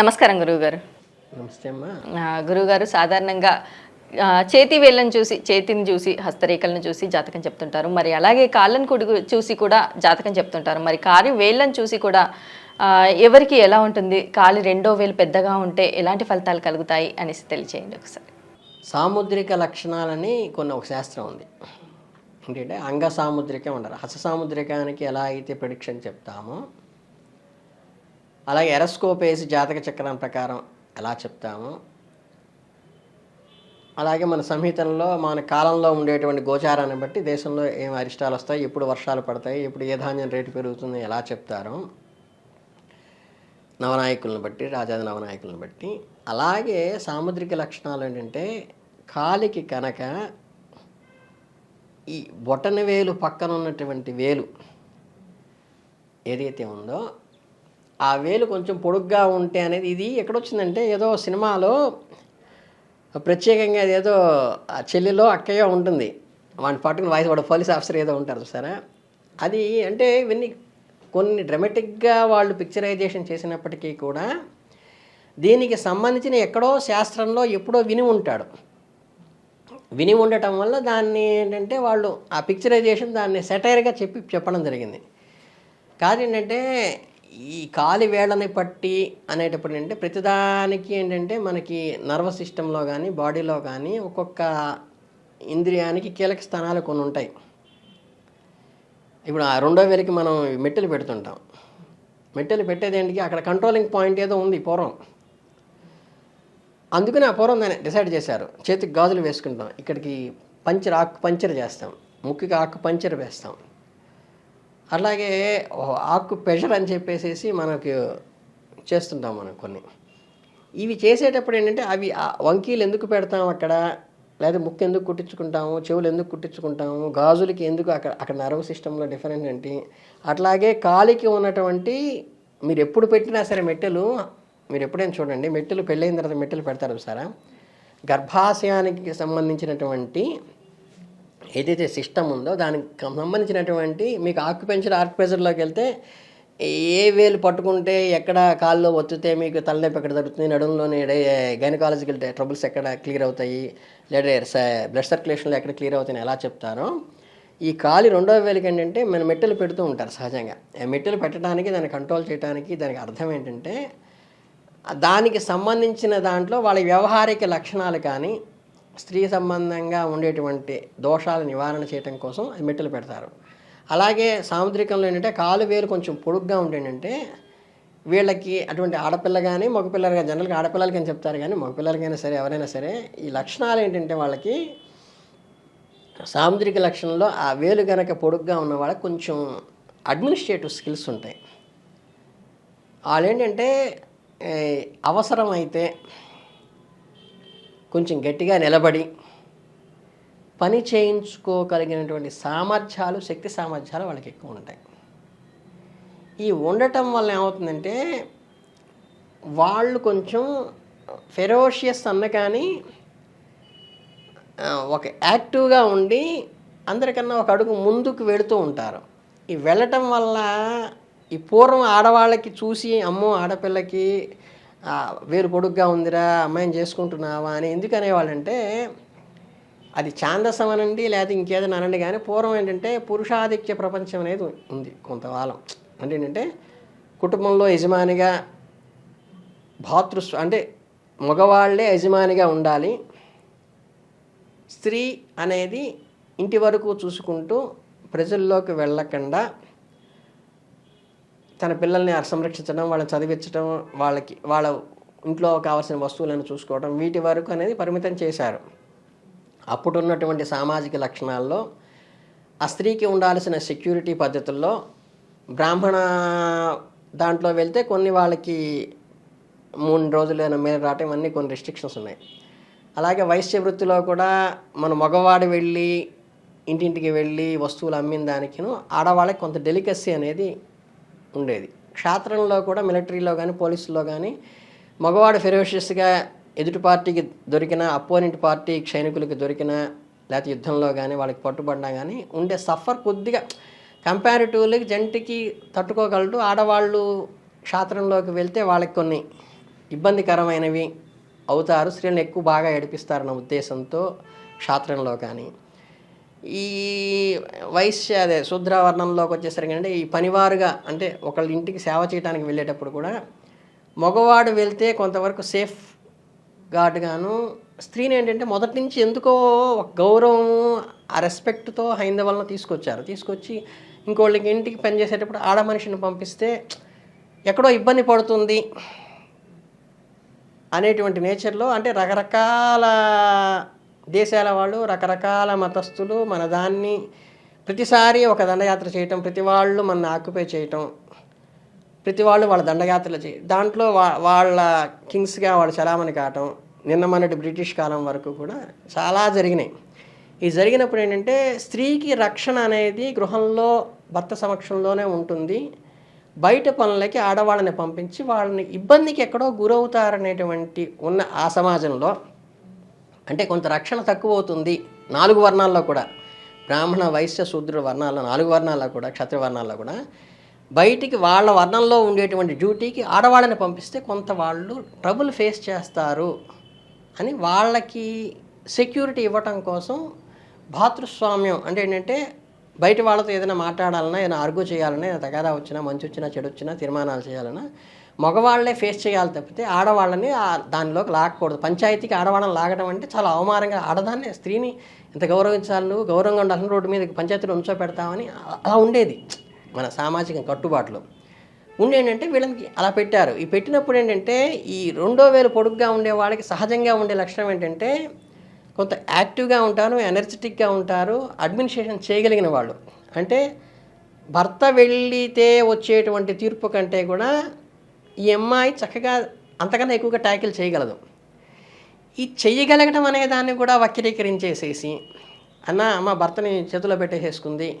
నమస్కారం గురువుగారు. నమస్తే అమ్మా. గురువుగారు సాధారణంగా చేతి వేళ్ళను చూసి చేతిని చూసి హస్తరేఖలను చూసి జాతకం చెప్తుంటారు. మరి అలాగే కాళ్ళను కూడా చూసి కూడా జాతకం చెప్తుంటారు. మరి కాలి వేళ్ళను చూసి కూడా ఎవరికి ఎలా ఉంటుంది? కాలి రెండో వేలు పెద్దగా ఉంటే ఎలాంటి ఫలితాలు కలుగుతాయి అనేసి తెలియచేయండి ఒకసారి. సాముద్రిక లక్షణాలని కొన్ని ఒక శాస్త్రం ఉంది. ఏంటంటే అంగ సాముద్రికం ఉండరు హస సాముద్రికానికి ఎలా అయితే ప్రిడిక్షన్ చెప్తామో అలాగే ఎరస్కోప్ వేసి జాతక చక్రం ప్రకారం ఎలా చెప్తామో అలాగే మన సంహితంలో మన కాలంలో ఉండేటువంటి గోచారాన్ని బట్టి దేశంలో ఏం అరిష్టాలు వస్తాయి ఎప్పుడు వర్షాలు పడతాయి ఎప్పుడు ఏ ధాన్యం రేటు పెరుగుతుంది ఎలా చెప్తారో నవనాయకులను బట్టి రాజాది నవనాయకులను బట్టి. అలాగే సాముద్రిక లక్షణాలు ఏంటంటే కాలికి కనుక ఈ బొటన వేలు పక్కన ఉన్నటువంటి వేలు ఏదైతే ఉందో ఆ వేలు కొంచెం పొడుగ్గా ఉంటే అనేది ఇది ఎక్కడొచ్చిందంటే ఏదో సినిమాలో ప్రత్యేకంగా ఏదో ఆ చెల్లిలో అక్కయ్యో ఉంటుంది. వాడిని పట్టుకుని వాయిస్ వాడు పోలీస్ ఆఫీసర్ ఏదో ఉంటారు చూసారా? అది అంటే ఇవన్నీ కొన్ని డ్రమాటిక్గా వాళ్ళు పిక్చరైజేషన్ చేసినప్పటికీ కూడా దీనికి సంబంధించిన ఎక్కడో శాస్త్రంలో ఎప్పుడో విని ఉంటాడు. విని ఉండటం వల్ల దాన్ని ఏంటంటే వాళ్ళు ఆ పిక్చరైజేషన్ దాన్ని సెటైర్గా చెప్పి చెప్పడం జరిగింది. కాదు ఏంటంటే ఈ కాలి వేళ్ళని పట్టి అనేటప్పుడు ఏంటంటే ప్రతిదానికి ఏంటంటే మనకి నర్వస్ సిస్టంలో కానీ బాడీలో కానీ ఒక్కొక్క ఇంద్రియానికి కీలక స్థానాలు కొన్ని ఉంటాయి. ఇప్పుడు ఆ రెండో వేలకి మనం మెట్టెలు పెడుతుంటాం. మెట్టెలు పెట్టేది ఏంటికి అక్కడ కంట్రోలింగ్ పాయింట్ ఏదో ఉంది పూర్వం. అందుకని ఆ పూర్వం దాన్ని డిసైడ్ చేశారు. చేతికి గాజులు వేసుకుంటాం. ఇక్కడికి పంచర్ ఆకు పంచర్ చేస్తాం. ముక్కుకి ఆకు పంచర్ వేస్తాం. అలాగే ఆకు ప్రెషర్ అని చెప్పేసి మనకు చేస్తుంటాం మనం కొన్ని. ఇవి చేసేటప్పుడు ఏంటంటే అవి వంకీలు ఎందుకు పెడతాం అక్కడ? లేదా ముక్కు ఎందుకు కుట్టించుకుంటాము? చెవులు ఎందుకు కుట్టించుకుంటాము? గాజులకి ఎందుకు అక్కడ అక్కడ నర్వ్ సిస్టంలో డిఫరెంట్ ఏంటి? అట్లాగే కాలికి ఉన్నటువంటి మీరు ఎప్పుడు పెట్టినా సరే మెట్టెలు మీరు ఎప్పుడైనా చూడండి మెట్టెలు పెళ్ళైన తర్వాత మెట్టెలు పెడతారు సారా? గర్భాశయానికి సంబంధించినటువంటి ఏదైతే సిస్టమ్ ఉందో దానికి సంబంధించినటువంటి మీకు ఆక్యుపెన్షన్ ఆర్క్పెజర్లోకి వెళ్తే ఏ వేలు పట్టుకుంటే ఎక్కడ కాల్లో ఒత్తితే మీకు తలనొప్పి ఎక్కడ తగ్గుతుంది నడుములోని గైనకాలజికల్ ట్రబుల్స్ ఎక్కడ క్లియర్ అవుతాయి లేదా బ్లడ్ సర్క్యులేషన్లో ఎక్కడ క్లియర్ అవుతాయని ఎలా చెప్తారో ఈ కాలి రెండవ వేలకి ఏంటంటే మన మెట్టెలు పెడుతూ ఉంటారు సహజంగా. మెట్టెలు పెట్టడానికి దాన్ని కంట్రోల్ చేయడానికి దానికి అర్థం ఏంటంటే దానికి సంబంధించిన దాంట్లో వాళ్ళ వ్యవహారిక లక్షణాలు కానీ స్త్రీ సంబంధంగా ఉండేటువంటి దోషాల నివారణ చేయటం కోసం మెట్టెలు పెడతారు. అలాగే సాముద్రికంలో ఏంటంటే కాలు వేలు కొంచెం పొడుగ్గా ఉండేటంటే వీళ్ళకి అటువంటి ఆడపిల్ల కానీ మగపిల్లలు కానీ జనరల్గా ఆడపిల్లలకి అని చెప్తారు కానీ మగపిల్లలకైనా సరే ఎవరైనా సరే ఈ లక్షణాలు ఏంటంటే వాళ్ళకి సాముద్రిక లక్షణంలో ఆ వేలు కనుక పొడుగ్గా ఉన్న వాళ్ళకి కొంచెం అడ్మినిస్ట్రేటివ్ స్కిల్స్ ఉంటాయి. వాళ్ళు ఏంటంటే అవసరం అవసరమైతే కొంచెం గట్టిగా నిలబడి పని చేయించుకోగలిగినటువంటి సామర్థ్యాలు శక్తి సామర్థ్యాలు వాళ్ళకి ఎక్కువ ఉంటాయి. ఈ ఉండటం వల్ల ఏమవుతుందంటే వాళ్ళు కొంచెం ఫెరోషియస్ అన్న కానీ ఒక యాక్టివ్గా ఉండి అందరికన్నా ఒక అడుగు ముందుకు వెళుతూ ఉంటారు. ఈ వెళ్ళటం వల్ల ఈ పూర్వం ఆడవాళ్ళకి చూసి అమ్మో ఆడపిల్లకి వేరు పొడుగ్గా ఉందిరా అమ్మాయిని చేసుకుంటున్నావా అని ఎందుకు అనేవాళ్ళంటే అది ఛాందసం అనండి లేదా ఇంకేదైనా అనండి కానీ పూర్వం ఏంటంటే పురుషాధిక్య ప్రపంచం అనేది ఉంది కొంతకాలం. అంటే ఏంటంటే కుటుంబంలో యజమానిగా భాతృస్వ అంటే మగవాళ్ళే యజమానిగా ఉండాలి. స్త్రీ అనేది ఇంటి వరకు చూసుకుంటూ ప్రజల్లోకి వెళ్ళకుండా తన పిల్లల్ని సంరక్షించడం వాళ్ళని చదివించడం వాళ్ళకి వాళ్ళ ఇంట్లో కావాల్సిన వస్తువులను చూసుకోవడం వీటి వరకు అనేది పరిమితం చేశారు. అప్పుడు ఉన్నటువంటి సామాజిక లక్షణాల్లో ఆ స్త్రీకి ఉండాల్సిన సెక్యూరిటీ పద్ధతుల్లో బ్రాహ్మణ దాంట్లో వెళ్తే కొన్ని వాళ్ళకి మూడు రోజులైన మీద రావటం ఇవన్నీ కొన్ని రెస్ట్రిక్షన్స్ ఉన్నాయి. అలాగే వైశ్య వృత్తిలో కూడా మన మగవాడు వెళ్ళి ఇంటింటికి వెళ్ళి వస్తువులు అమ్మిన దానికిను ఆడవాళ్ళకి కొంత డెలికసీ అనేది ఉండేది. క్షాత్రంలో కూడా మిలిటరీలో కానీ పోలీసుల్లో కానీ మగవాడు ఫెరోషియస్గా ఎదుటి పార్టీకి దొరికిన అపోనెంట్ పార్టీ సైనికులకి దొరికిన లేకపోతే యుద్ధంలో కానీ వాళ్ళకి పట్టుబడినా కానీ ఉండే సఫర్ కొద్దిగా కంపారిటివ్లీ జంటికి తట్టుకోగలడు. ఆడవాళ్ళు క్షాత్రంలోకి వెళ్తే వాళ్ళకి కొన్ని ఇబ్బందికరమైనవి అవుతారు. స్త్రీలను ఎక్కువ బాగా ఏడిపిస్తారన్న ఉద్దేశంతో క్షేత్రంలో కానీ ఈ వైశ్య అదే శూద్రవర్ణంలోకి వచ్చేసరికి అంటే ఈ పనివారుగా అంటే ఒకళ్ళ ఇంటికి సేవ చేయడానికి వెళ్ళేటప్పుడు కూడా మగవాడు వెళ్తే కొంతవరకు సేఫ్ గాను స్త్రీని ఏంటంటే మొదటి నుంచి ఎందుకో ఒక గౌరవం ఆ రెస్పెక్ట్తో హైందవలన తీసుకొచ్చారు. తీసుకొచ్చి ఇంకోళ్ళకి ఇంటికి పనిచేసేటప్పుడు ఆడ మనిషిని పంపిస్తే ఎక్కడో ఇబ్బంది పడుతుంది అనేటువంటి నేచర్లో అంటే రకరకాల దేశాల వాళ్ళు రకరకాల మతస్థులు మన దాన్ని ప్రతిసారి ఒక దండయాత్ర చేయటం ప్రతి వాళ్ళు మన ఆక్యుపై చేయటం ప్రతి వాళ్ళు వాళ్ళ దండయాత్రలు చేయ దాంట్లో వా వాళ్ళ కింగ్స్గా వాళ్ళు చలామణి కావటం నిన్న మొన్నటి బ్రిటిష్ కాలం వరకు కూడా చాలా జరిగినాయి. ఈ జరిగినప్పుడు ఏంటంటే స్త్రీకి రక్షణ అనేది గృహంలో భర్త సమక్షంలోనే ఉంటుంది. బయట పనులకి ఆడవాళ్ళని పంపించి వాళ్ళని ఇబ్బందికి ఎక్కడో గురవుతారనేటువంటి ఉన్న ఆ సమాజంలో అంటే కొంత రక్షణ తక్కువ అవుతుంది నాలుగు వర్ణాల్లో కూడా. బ్రాహ్మణ వైశ్య శూద్రుల వర్ణాల్లో నాలుగు వర్ణాల్లో కూడా క్షత్రియ వర్ణాల్లో కూడా బయటికి వాళ్ళ వర్ణంలో ఉండేటువంటి డ్యూటీకి ఆడవాళ్ళని పంపిస్తే కొంత వాళ్ళు ట్రబుల్ ఫేస్ చేస్తారు. అని వాళ్ళకి సెక్యూరిటీ ఇవ్వటం కోసం భాతృస్వామ్యం అంటే ఏంటంటే బయట వాళ్ళతో ఏదైనా మాట్లాడాలన్నా ఏదైనా అరుగు చేయాలన్నా ఏదైనా తగాదా వచ్చినా మంచి వచ్చినా చెడు వచ్చినా తీర్మానాలు చేయాలన్నా మగవాళ్ళే ఫేస్ చేయాలి తప్పితే ఆడవాళ్ళని దానిలోకి లాగకూడదు పంచాయతీకి ఆడవాళ్ళని లాగడం అంటే చాలా అవమానంగా ఆడదాన్ని స్త్రీని ఇంత గౌరవించాలి నువ్వు గౌరవంగా ఉండాలని రోడ్డు మీద పంచాయతీలో ఉంచో పెడతామని అలా ఉండేది మన సామాజిక కట్టుబాట్లు. ఉండేంటంటే వీళ్ళకి అలా పెట్టారు. ఈ పెట్టినప్పుడు ఏంటంటే ఈ రెండో వేలు పొడుగ్గా ఉండే వాళ్ళకి సహజంగా ఉండే లక్షణం ఏంటంటే కొంత యాక్టివ్గా ఉంటారు ఎనర్జెటిక్గా ఉంటారు అడ్మినిస్ట్రేషన్ చేయగలిగిన వాళ్ళు. అంటే భర్త వెళ్ళితే వచ్చేటువంటి తీర్పు కంటే కూడా ఈ అమ్మాయి చక్కగా అంతకన్నా ఎక్కువగా ట్యాకిల్ చేయగలదు. ఈ చెయ్యగలగడం అనే దాన్ని కూడా వక్రీకరించేసేసి అన్న అమ్మ భర్తని చేతిలో పెట్టేసేసుకుంది.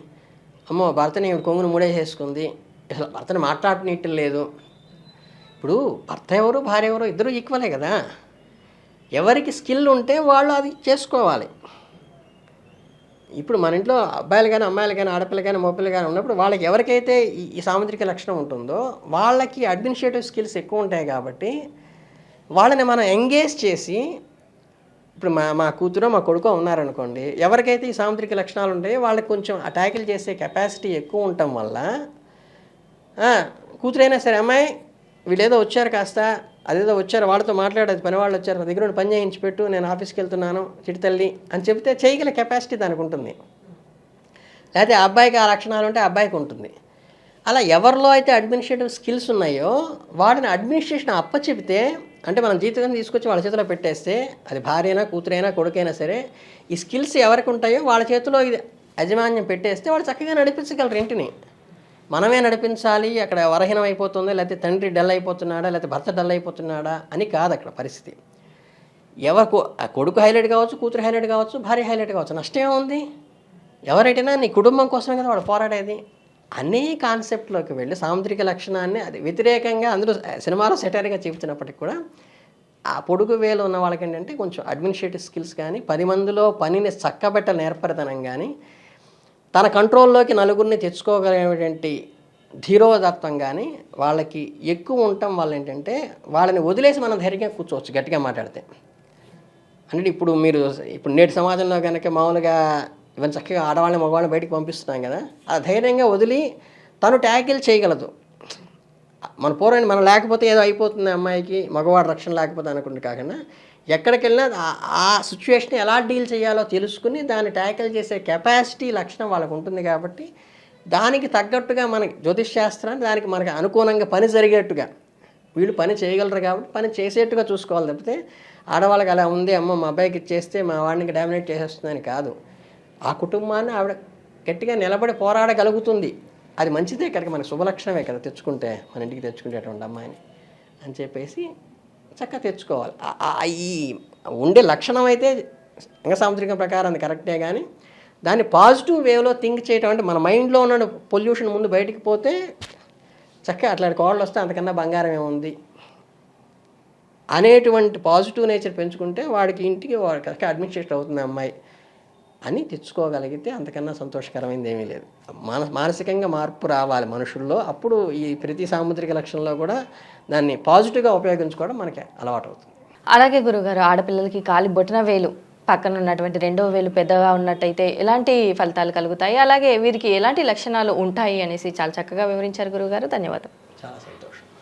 అమ్మో భర్తని కొంగును మూడేసేసుకుంది. అసలు భర్తని మాట్లాడనీయటం లేదు. ఇప్పుడు భర్త ఎవరు భార్య ఎవరు ఇద్దరు ఈక్వలే కదా. ఎవరికి స్కిల్ ఉంటే వాళ్ళు అది చేసుకోవాలి. ఇప్పుడు మన ఇంట్లో అబ్బాయిలు కానీ అమ్మాయిలు కానీ ఆడపిల్లలు కానీ మొబైల్ కానీ ఉన్నప్పుడు వాళ్ళకి ఎవరికైతే ఈ ఈ సాముద్రిక లక్షణం ఉంటుందో వాళ్ళకి అడ్మినిస్ట్రేటివ్ స్కిల్స్ ఎక్కువ ఉంటాయి కాబట్టి వాళ్ళని మనం ఎంగేజ్ చేసి ఇప్పుడు మా మా కూతురు మా కొడుకు ఉన్నారనుకోండి ఎవరికైతే ఈ సాముద్రిక లక్షణాలు ఉంటాయో వాళ్ళకి కొంచెం అటాకిల్ చేసే కెపాసిటీ ఎక్కువ ఉండటం వల్ల కూతురైనా సరే అమ్మాయి వీళ్ళేదో వచ్చారు కాస్త అదేదో వచ్చారు వాళ్ళతో మాట్లాడేది పని వాళ్ళు వచ్చారు నా దగ్గర పని చేయించి పెట్టు నేను ఆఫీస్కి వెళ్తున్నాను చిటితల్లి అని చెప్తే చేయగల కెపాసిటీ దానికి ఉంటుంది. లేకపోతే ఆ అబ్బాయికి ఆ లక్షణాలు ఉంటే ఆ అబ్బాయికి ఉంటుంది. అలా ఎవరిలో అయితే అడ్మినిస్ట్రేటివ్ స్కిల్స్ ఉన్నాయో వాడిని అడ్మినిస్ట్రేషన్ అప్పచెపితే అంటే మనం జీతం తీసుకొచ్చి వాళ్ళ చేతిలో పెట్టేస్తే అది భార్యనా కూతురైనా కొడుకైనా సరే ఈ స్కిల్స్ ఎవరికి ఉంటాయో వాళ్ళ చేతిలో ఇది యాజమాన్యం పెట్టేస్తే వాళ్ళు చక్కగా నడిపించగలరు ఇంటిని. మనమే నడిపించాలి అక్కడ వరహీనం అయిపోతుందా లేకపోతే తండ్రి డల్ అయిపోతున్నాడా లేకపోతే భర్త డల్ అయిపోతున్నాడా అని కాదు అక్కడ పరిస్థితి. ఎవరు ఆ కొడుకు హైలైట్ కావచ్చు కూతురు హైలైట్ కావచ్చు భార్య హైలైట్ కావచ్చు నష్టం ఉంది ఎవరైనా నీ కుటుంబం కోసమే కదా వాడు పోరాడేది? అనే కాన్సెప్ట్లోకి వెళ్ళి సాముద్రిక లక్షణాన్ని అది వ్యతిరేకంగా అందరూ సినిమాలో సెటరీగా చూపించినప్పటికి కూడా ఆ పొడుగు వేలు ఉన్న వాళ్ళకి ఏంటంటే కొంచెం అడ్మినిస్ట్రేటివ్ స్కిల్స్ కానీ పది మందిలో పనిని చక్కబెట్ట నేర్పరితనం కానీ తన కంట్రోల్లోకి నలుగురిని తెచ్చుకోగలిగినటువంటి ధీరోదత్వం కానీ వాళ్ళకి ఎక్కువ ఉండటం వల్ల ఏంటంటే వాళ్ళని వదిలేసి మనం ధైర్యంగా కూర్చోవచ్చు గట్టిగా మాట్లాడితే. అంటే ఇప్పుడు మీరు ఇప్పుడు నేటి సమాజంలో కనుక మామూలుగా ఇవన్నీ చక్కగా ఆడవాళ్ళని మగవాళ్ళని బయటికి పంపిస్తున్నాం కదా ఆ ధైర్యంగా వదిలి తను ట్యాకిల్ చేయగలదు. మన పూర్వం మనం లేకపోతే ఏదో అయిపోతుంది అమ్మాయికి మగవాడు రక్షణ లేకపోతే అనుకుంటే కాకుండా ఎక్కడికి వెళ్ళినా ఆ- ఆ సిచ్యువేషన్ ఎలా డీల్ చేయాలో తెలుసుకుని దాన్ని ట్యాకిల్ చేసే కెపాసిటీ లక్షణం వాళ్ళకు ఉంటుంది కాబట్టి దానికి తగ్గట్టుగా మనకి జ్యోతిష్ శాస్త్రాన్ని దానికి మనకి అనుకూలంగా పని జరిగేట్టుగా. వీళ్ళు పని చేయగలరు కాబట్టి పని చేసేట్టుగా చూసుకోవాలి తప్పితే ఆడవాళ్ళకి అలా ఉంది అమ్మ మా అబ్బాయికి ఇచ్చేస్తే మా వాడిని డామినేట్ చేసేస్తుందని కాదు. ఆ కుటుంబాన్ని ఆవిడ గట్టిగా నిలబడి పోరాడగలుగుతుంది. అది మంచిదే కనుక మనకి శుభలక్షణమే కదా తెచ్చుకుంటే మన ఇంటికి తెచ్చుకునేటువంటి అమ్మాయిని అని చెప్పేసి చక్కగా తెచ్చుకోవాలి. ఈ ఉండే లక్షణం అయితే అంగ సాముద్రికం ప్రకారం అది కరెక్టే కానీ దాన్ని పాజిటివ్ వేలో థింక్ చేయటం అంటే మన మైండ్లో ఉన్న పొల్యూషన్ ముందు బయటికి పోతే చక్కగా అట్లాంటి కోడలు వస్తే అంతకన్నా బంగారం ఏముంది? అనేటువంటి పాజిటివ్ నేచర్ పెంచుకుంటే వాడికి ఇంటికి వాడికి చక్కగా అడ్మినిస్ట్రేషన్ అవుతుంది అమ్మాయి. అని తెచ్చుకోగలిగితే అంతకన్నా సంతోషకరమైనది ఏమీ లేదు. మన మానసికంగా మార్పు రావాలి మనుషుల్లో. అప్పుడు ఈ ప్రతి సాముద్రిక లక్షణంలో కూడా దాన్ని పాజిటివ్గా ఉపయోగించుకోవడం మనకి అలవాటు అవుతుంది అలాగే గురుగారు ఆడపిల్లలకి కాలి బొటన వేలు పక్కన ఉన్నటువంటి రెండో వేలు పెద్దగా ఉన్నట్టయితే ఎలాంటి ఫలితాలు కలుగుతాయి? అలాగే వీరికి ఎలాంటి లక్షణాలు ఉంటాయి అనేసి చాలా చక్కగా వివరించారు గురుగారు ధన్యవాదాలు చాలా